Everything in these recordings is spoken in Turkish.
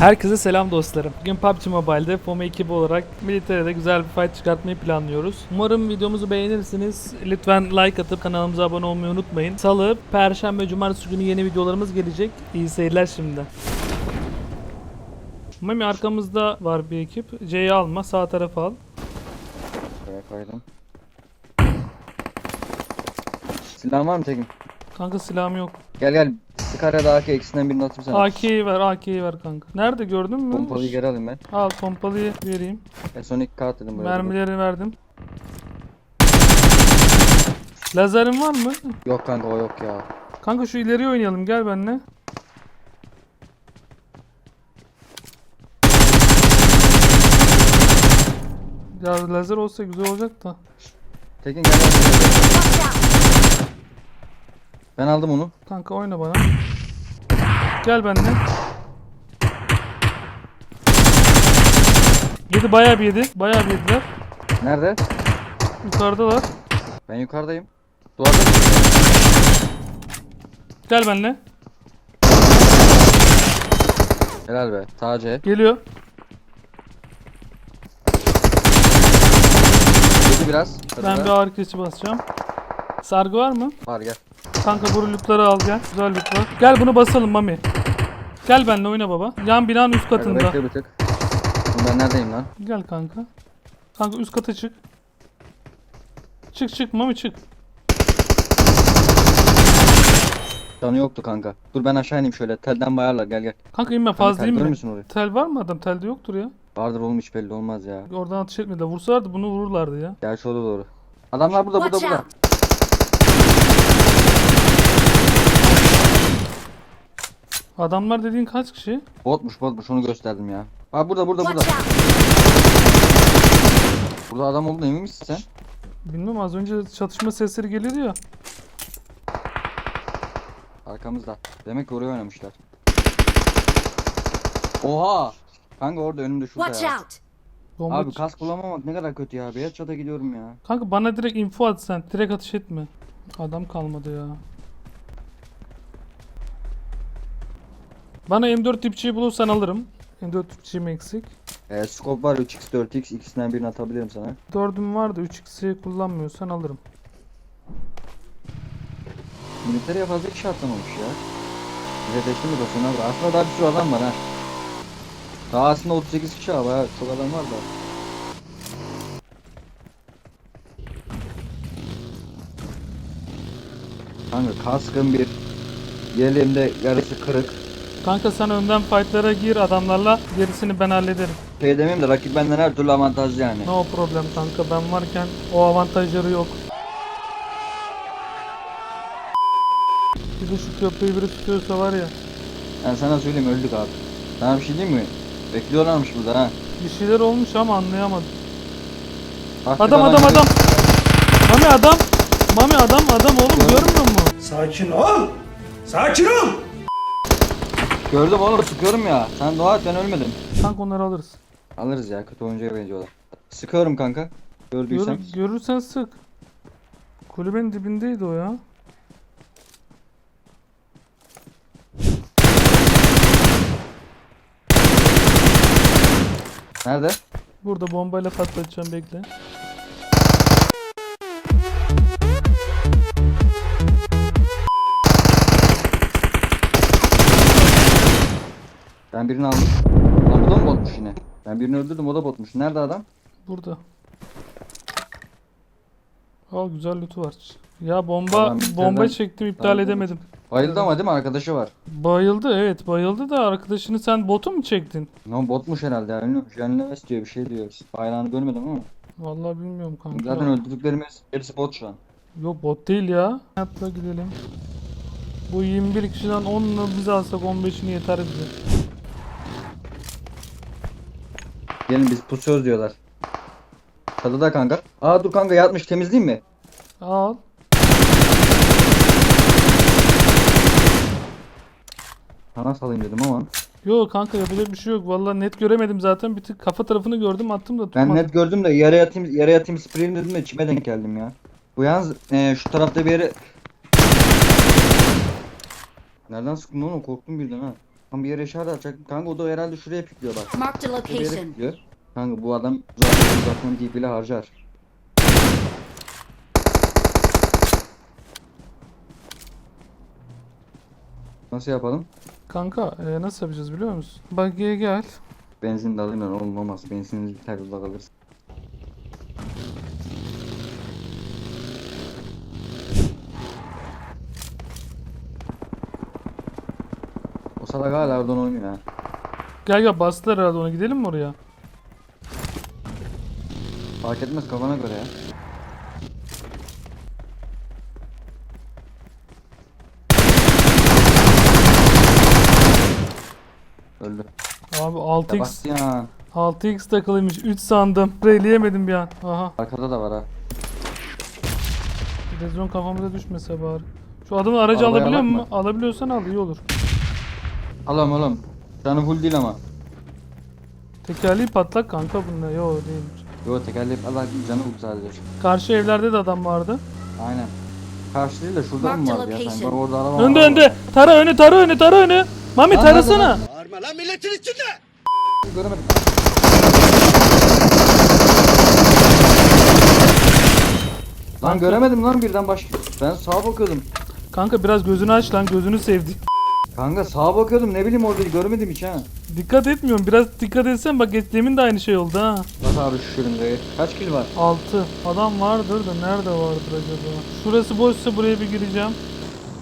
Herkese selam dostlarım. Bugün PUBG Mobile'de FOMO ekibi olarak militeride güzel bir fight çıkartmayı planlıyoruz. Umarım videomuzu beğenirsiniz. Lütfen like atıp kanalımıza abone olmayı unutmayın. Salı, Perşembe, Cumartesi günü yeni videolarımız gelecek. İyi seyirler şimdi. Mami arkamızda var bir ekip. C'yi alma, sağ tarafa al. Buraya koydum. Silahın var mı Tekin? Kanka silahım yok. Gel gel. Sıkar ya da AK ikisinden birini atayım sana. AK'yi ver, AK'yi ver kanka. Nerede gördün mü? Pompalıyı geri alayım ben. Al pompalıyı vereyim. E son iki kağıt dedim buraya. Mermileri verdim. Lazerin var mı? Yok kanka o yok ya. Kanka şu ileri oynayalım gel benimle. Ya lazer olsa güzel olacak da. Tekin gel gel. Ben aldım onu. Kanka oyna bana. Gel benimle. Yedi bayağı bir yedi. Bayağı bir yediler. Nerede? Yukarıdalar. Ben yukarıdayım. Duvarda. Gel benimle. Helal be. Tace. Geliyor. Yedi biraz. Ben bir ağır kesici basacağım. Sargı var mı? Var gel. Kanka bu lootları al gel. Güzel loot var. Gel bunu basalım Mami. Gel benimle oyna baba. Yan binanın üst Kanka katında. bekle bir tık. Ben neredeyim lan? Gel kanka. Kanka üst kata çık. Çık çık Mami çık. Canı yoktu kanka. Dur ben aşağı ineyim şöyle. Telden bayarlar gel gel. Kanka inme Kanka, fazla mi? müsün orayı? Tel var mı adam? Telde yoktur ya. Vardır oğlum hiç belli olmaz ya. Oradan ateş etmediler. Vursalardı bunu vururlardı ya. Gel şurada doğru. Adamlar burada burada burada. Adamlar dediğin kaç kişi? Botmuş botmuş onu gösterdim ya. Aa burada burada burada. Watch out! Burada adam olduğunu emin misin sen? Bilmem az önce çatışma sesleri geliyordu ya. Arkamızda. Demek ki oraya oynamışlar. Oha! Kanka orada önümde şurada Watch ya. out! Bomba Abi kask kullanmamak ne kadar kötü ya. Bir headshot'a gidiyorum ya. Kanka bana direkt info at sen. Direkt ateş etme. Adam kalmadı ya. Bana M4 tipçiyi bulursan alırım. M4 tipçiğim eksik. Ee, scope var 3x 4x ikisinden birini atabilirim sana. Dördüm vardı 3x'i kullanmıyorsan alırım. Militere fazla kişi atlamamış ya. Bize teşli mi basın abi? Aslında daha bir sürü adam var ha. Daha aslında 38 kişi var. Bayağı çok adam var da. Kanka kaskım bir. Yelimde yarısı kırık. Kanka sen önden fightlara gir adamlarla gerisini ben hallederim. Şey demeyeyim de rakip benden her türlü avantajlı yani. No problem kanka ben varken o avantajları yok. Bir de şu köprüyü biri tutuyorsa var ya. Ben sana söyleyeyim öldük abi. Sana bir şey diyeyim mi? Bekliyorlarmış burada ha. Bir şeyler olmuş ama anlayamadım. Bak, Adam adam adam. Mami adam. Mami adam adam oğlum görmüyor musun? Sakin ol. Sakin ol. Gördüm oğlum sıkıyorum ya. Sen dua et ben ölmedim. Kanka onları alırız. Alırız ya kötü oyuncuya benziyorlar. Sıkıyorum kanka. Gördüysen. Görür, görürsen sık. Kulübenin dibindeydi o ya. Nerede? Burada bombayla patlatacağım bekle. Birini aldım. Lan bu da mı botmuş yine? Ben birini öldürdüm o da botmuş. Nerede adam? Burada. Al güzel lootu var. Ya bomba Tamam, bir bomba çektim iptal Tamam, edemedim. Bayıldı ama değil mi? Arkadaşı var. Bayıldı evet bayıldı da arkadaşını sen botu mu çektin? No botmuş herhalde ya. Bilmiyorum. Jönles diyor bir şey diyor. Bayrağını görmedim ama. Vallahi bilmiyorum kanka. Zaten öldürdüklerimiz hepsi bot şu an. Yok bot değil ya. Atla gidelim. Bu 21 kişiden 10'unu biz alsak 15'ini yeter bize. Gelin biz pusuyoruz diyorlar. Çatıda kanka. Aa dur kanka yatmış temizleyeyim mi? Al. Sana salayım dedim ama. Yok kanka yapacak bir şey yok. Vallahi net göremedim zaten. Bir tık kafa tarafını gördüm attım da Ben tutmadı. net gördüm de yere yatayım yere yatayım spreyim dedim de içime denk geldim ya. Bu yalnız e, şu tarafta bir yere Nereden sıktın oğlum? Korktum birden ha. Tam bir yere işaret atacak. Kanka o da herhalde şuraya pikliyor bak. Şuraya yere location. pikliyor. Kanka bu adam zaten uzatmanın dibiyle harcar. Nasıl yapalım? Kanka e, nasıl yapacağız biliyor musun? Buggy'e gel. Benzin de alayım oğlum olmaz. Bensininiz biter yolda kalırsın. Salak hala oradan oynuyor ha. Gel gel bastılar herhalde ona gidelim mi oraya? Fark etmez kafana göre ya. Öldü. Abi 6x Sebastian. 6x takılıymış 3 sandım. Reyleyemedim bir an. Aha. Arkada da var ha. Rezon kafamıza düşmese bari. Şu adamın aracı Arabaya alabiliyor bakma. mu? Alabiliyorsan al iyi olur. Alam alam. Canı full değil ama. Tekerleği patlak kanka bunda. Yo değilmiş. Yo tekerlek Allah canı full sadece. Karşı evlerde de adam vardı. Aynen. Karşı değil de şurada mı vardı ya sanki? Bak orada araba Önde var. önde. Tara önü tara önü tara önü. Mami Lan tarasana. nerede Bağırma lan milletin içinde! Göremedim. Lan göremedim lan birden baş. Ben sağa bakıyordum. Kanka biraz gözünü aç lan gözünü sevdi. Kanka sağa bakıyordum ne bileyim orada görmedim hiç ha. Dikkat etmiyorum. Biraz dikkat etsen bak demin de aynı şey oldu ha. Bak abi şu şırıngayı. Kaç kill var? 6. Adam vardır da nerede vardır acaba? Şurası boşsa buraya bir gireceğim.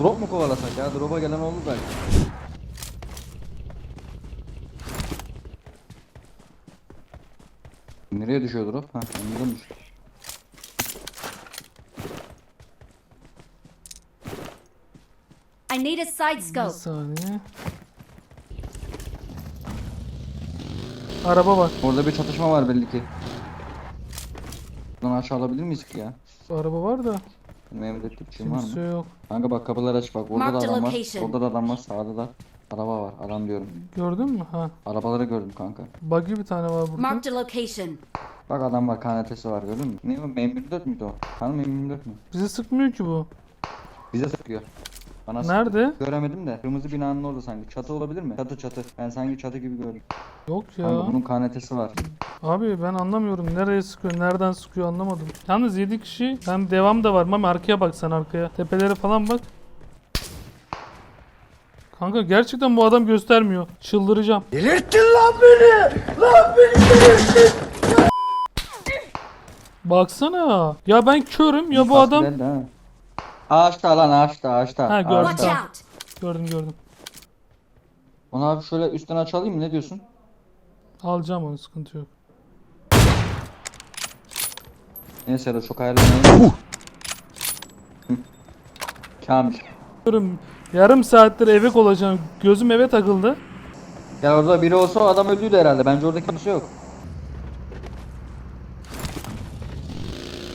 Drop mu kovalasak ya? Drop'a gelen oldu belki. Nereye düşüyor drop? Ha, önümüzden düştü. Need a side Bir scope. saniye. Araba var. Orada bir çatışma var belli ki. Buradan aşağı alabilir miyiz ki ya? Araba var da Benim bir şey var kimse mı? yok. Kanka bak kapılar açık bak. Orada da Marked adam var. location. Orada da adam var. Sağda da araba var. Adam diyorum. Gördün mü? Ha. Arabaları gördüm kanka. Buggy bir tane var burada. Marked a location. Bak adam var. KNT'si var gördün mü? Ne o? M24 müydü o? Kanka M24 mü? Bize sıkmıyor ki bu. Bize sıkıyor. Sıkıyor. Nerede? Göremedim de. Kırmızı binanın orada sanki. Çatı olabilir mi? Çatı çatı. Ben sanki çatı gibi gördüm. Yok Kanka ya. bunun KNT'si var. Abi ben anlamıyorum. Nereye sıkıyor, nereden sıkıyor anlamadım. Yalnız 7 kişi. Hem devam da var. Mami arkaya bak sen arkaya. Tepelere falan bak. Kanka gerçekten bu adam göstermiyor. Çıldıracağım. Delirttin lan beni! Lan beni delirttin! Baksana. Ya ben körüm ya bu adam. geldi ha. Ağaçta lan ağaçta ağaçta. Ha, gördüm. Watch out. Gördüm gördüm. Onu abi şöyle üstten açalayım mı ne diyorsun? Alacağım onu sıkıntı yok. Neyse ya da çok ayarlamayayım. Hı. Kamil. Körüm. Yarım saattir eve olacağım. Gözüm eve takıldı. Ya orada biri olsa o adam öldüydü herhalde. Bence orada kimse yok.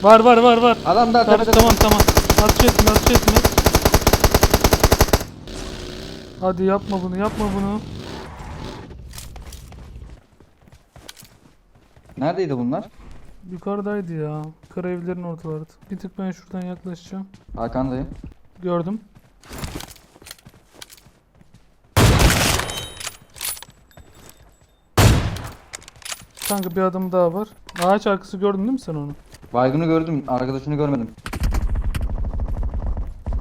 Var var var var. Adam da Tamam tepede. tamam tamam. Ateş etme ateş etme. Hadi yapma bunu yapma bunu. Neredeydi bunlar? Yukarıdaydı ya. Kara evlerin ortaları. Bir tık ben şuradan yaklaşacağım. Arkandayım. Gördüm. Kanka bir adım daha var. Ağaç arkası gördün değil mi sen onu? Baygını gördüm. Arkadaşını görmedim.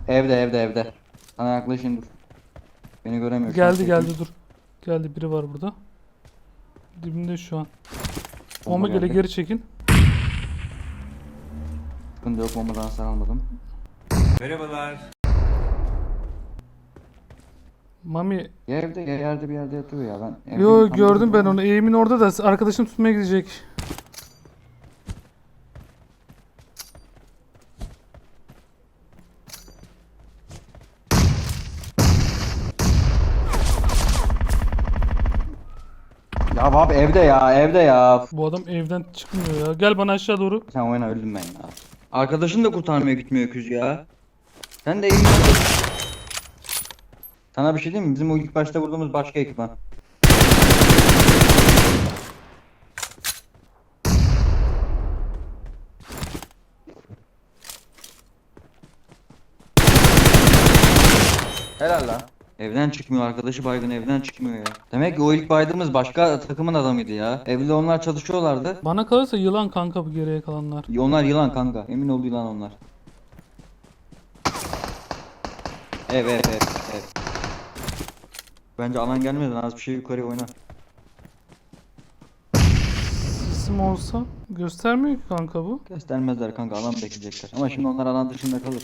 Evde evde evde. Sana yaklaşayım dur. Beni göremiyor. Geldi geldi dur. Geldi biri var burada. Dibimde şu an. Bomba gele geri çekin. Sıkıntı yok bombadan hasar almadım. Merhabalar. Mami Ya evde ya yerde bir yerde yatıyor ya ben. Yo gördüm ben onu. Eğimin orada da arkadaşım tutmaya gidecek. Ya abi evde ya evde ya. Bu adam evden çıkmıyor ya. Gel bana aşağı doğru. Sen oyna öldüm ben ya. Arkadaşın da kurtarmaya gitmiyor öküz ya. Sen de iyi Sana bir şey diyeyim mi? Bizim o ilk başta vurduğumuz başka ekipman. Helal lan. Evden çıkmıyor arkadaşı baygın evden çıkmıyor ya. Demek ki o ilk baydığımız başka takımın adamıydı ya. Evde onlar çalışıyorlardı. Bana kalırsa yılan kanka bu geriye kalanlar. Onlar yılan kanka. Emin ol yılan onlar. Ev ev ev ev. Bence alan gelmeden az bir şey yukarıya oyna. İsim olsa göstermiyor ki kanka bu. Göstermezler kanka alan bekleyecekler. Ama şimdi onlar alan dışında kalır.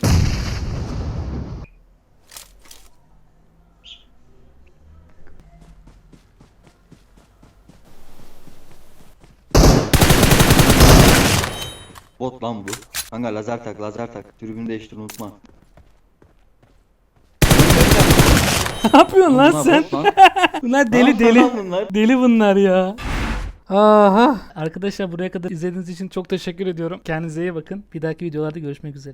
Bot lan bu. Kanka lazer tak lazer tak. Tribünü değiştir unutma. ne yapıyorsun lan Bunlar sen? bot lan. Bunlar Ne deli deli. lan bunlar? Deli bunlar ya. Aha. Arkadaşlar buraya kadar izlediğiniz için çok teşekkür ediyorum. Kendinize iyi bakın. Bir dahaki videolarda görüşmek üzere.